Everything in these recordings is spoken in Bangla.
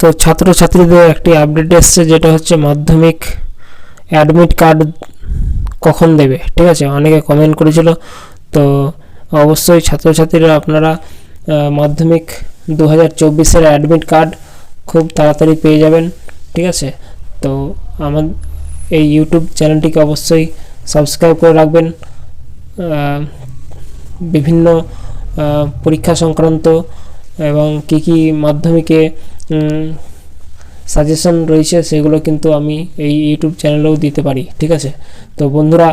তো ছাত্রছাত্রীদের একটি আপডেট এসছে, যেটা হচ্ছে মাধ্যমিক অ্যাডমিট কার্ড কখন দেবে? ঠিক আছে? অনেকে কমেন্ট করেছিল। তো অবশ্যই ছাত্রছাত্রীরা, আপনারা মাধ্যমিক দু হাজার চব্বিশের অ্যাডমিট কার্ড খুব তাড়াতাড়ি পেয়ে যাবেন। ঠিক আছে? তো আমার এই ইউটিউব চ্যানেলটিকে অবশ্যই সাবস্ক্রাইব করে রাখবেন। বিভিন্ন পরীক্ষা সংক্রান্ত এবং কি কি মাধ্যমিকে সাজেশন রয়েছে সেগুলো কিন্তু আমি এই ইউটিউব চ্যানেলেও দিতে পারি, ঠিক আছে? তো বন্ধুরা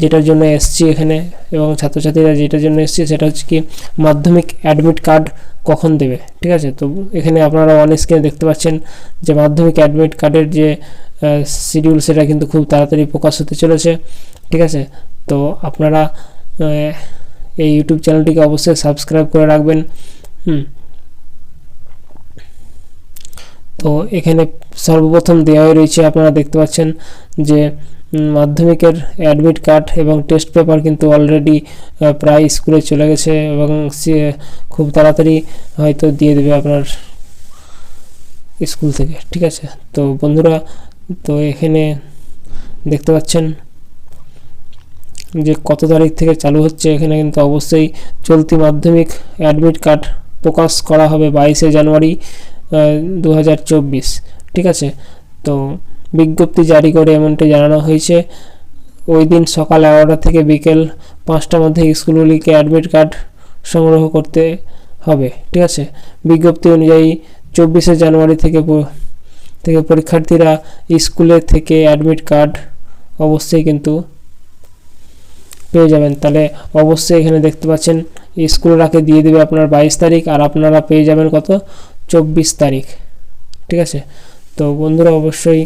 যেটার জন্য এসছি এখানে এবং ছাত্রছাত্রীরা যেটার জন্য এসছি সেটা হচ্ছে কি, মাধ্যমিক অ্যাডমিট কার্ড কখন দেবে, ঠিক আছে? তো এখানে আপনারা অন স্ক্রিনে দেখতে পাচ্ছেন যে মাধ্যমিক অ্যাডমিট কার্ডের যে শিডিউল সেটা কিন্তু খুব তাড়াতাড়ি প্রকাশ হতে চলেছে, ঠিক আছে? তো আপনারা এই ইউটিউব চ্যানেলটিকে অবশ্যই সাবস্ক্রাইব করে রাখবেন। হুম। তো এখানে সর্বপ্রথম দেওয়া রয়েছে, আপনারা দেখতে পাচ্ছেন যে মাধ্যমিকের অ্যাডমিট কার্ড এবং টেস্ট পেপার কিন্তু অলরেডি প্রায় স্কুলে চলে গেছে এবং সে খুব তাড়াতাড়ি হয়তো দিয়ে দেবে আপনার স্কুল থেকে, ঠিক আছে? তো বন্ধুরা, তো এখানে দেখতে পাচ্ছেন যে কত তারিখ থেকে চালু হচ্ছে এখানে কিন্তু অবশ্যই চলতি মাধ্যমিক অ্যাডমিট কার্ড প্রকাশ করা হবে বাইশে জানুয়ারি দু হাজার চব্বিশ। ঠিক আছে? তো বিজ্ঞপ্তি জারি করে এমনটি জানানো হয়েছে। ওই দিন সকাল এগারোটা থেকে বিকেল পাঁচটার মধ্যে স্কুলগুলিকে অ্যাডমিট কার্ড সংগ্রহ করতে হবে। ঠিক আছে? বিজ্ঞপ্তি অনুযায়ী চব্বিশে জানুয়ারি থেকে থেকে পরীক্ষার্থীরা স্কুলে থেকে অ্যাডমিট কার্ড অবশ্যই কিন্তু পেয়ে যাবেন। তাহলে অবশ্যই এখানে দেখতে পাচ্ছেন স্কুলরাকে দিয়ে দেবে আপনার বাইশ তারিখ আর আপনারা পেয়ে যাবেন কত? চব্বিশ তারিখ। ঠিক আছে? তো বন্ধুরা অবশ্যই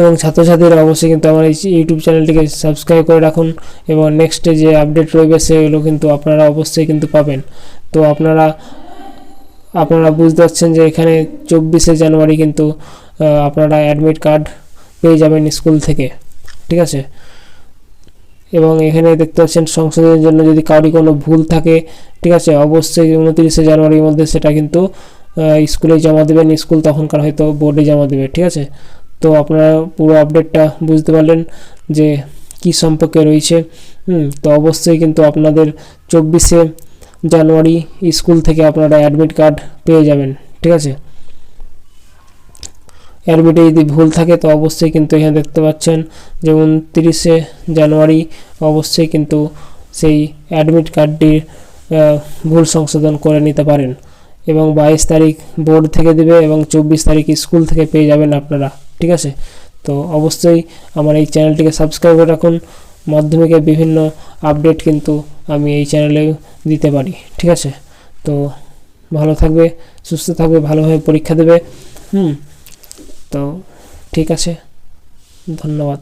এবং ছাত্রছাত্রীরা অবশ্যই কিন্তু আমার এই ইউটিউব চ্যানেলটিকে সাবস্ক্রাইব করে রাখুন এবং নেক্সটে যে আপডেট রইবে সেগুলো কিন্তু আপনারা অবশ্যই কিন্তু পাবেন। তো আপনারা আপনারা বুঝতে পারছেন যে এখানে চব্বিশে জানুয়ারি কিন্তু আপনারা অ্যাডমিট কার্ড পেয়ে যাবেন স্কুল থেকে। ঠিক আছে? এবং এখানে দেখতে পাচ্ছেন সংশোধনের জন্য যদি কারোর কোনো ভুল থাকে, ঠিক আছে, অবশ্যই উনত্রিশে জানুয়ারির মধ্যে সেটা কিন্তু স্কুলে জমা দেবেন, স্কুল তখনকার হয়তো বোর্ডে জমা দেবে, ঠিক আছে? তো আপনারা পুরো আপডেটটা বুঝতে পারলেন যে কি সম্পর্কে রয়েছে। তো অবশ্যই কিন্তু আপনাদের চব্বিশে জানুয়ারি স্কুল থেকে আপনারা অ্যাডমিট কার্ড পেয়ে যাবেন, ঠিক আছে? অ্যাডমিটে যদি ভুল থাকে, তো অবশ্যই কিন্তু এখানে দেখতে পাচ্ছেন যে উনত্রিশে জানুয়ারি অবশ্যই কিন্তু সেই অ্যাডমিট কার্ডটির ভুল সংশোধন করে নিতে পারেন। এবং বাইশ তারিখ বোর্ড থেকে দেবে এবং চব্বিশ তারিখ স্কুল থেকে পেয়ে যাবেন আপনারা, ঠিক আছে? তো অবশ্যই আমার এই চ্যানেলটিকে সাবস্ক্রাইব করে রাখুন। মাধ্যমিকের বিভিন্ন আপডেট কিন্তু আমি এই চ্যানেলে দিতে পারি, ঠিক আছে? তো ভালো থাকবে, সুস্থ থাকবে, ভালোভাবে পরীক্ষা দেবে। হুম। তো ঠিক আছে ধন্যবাদ।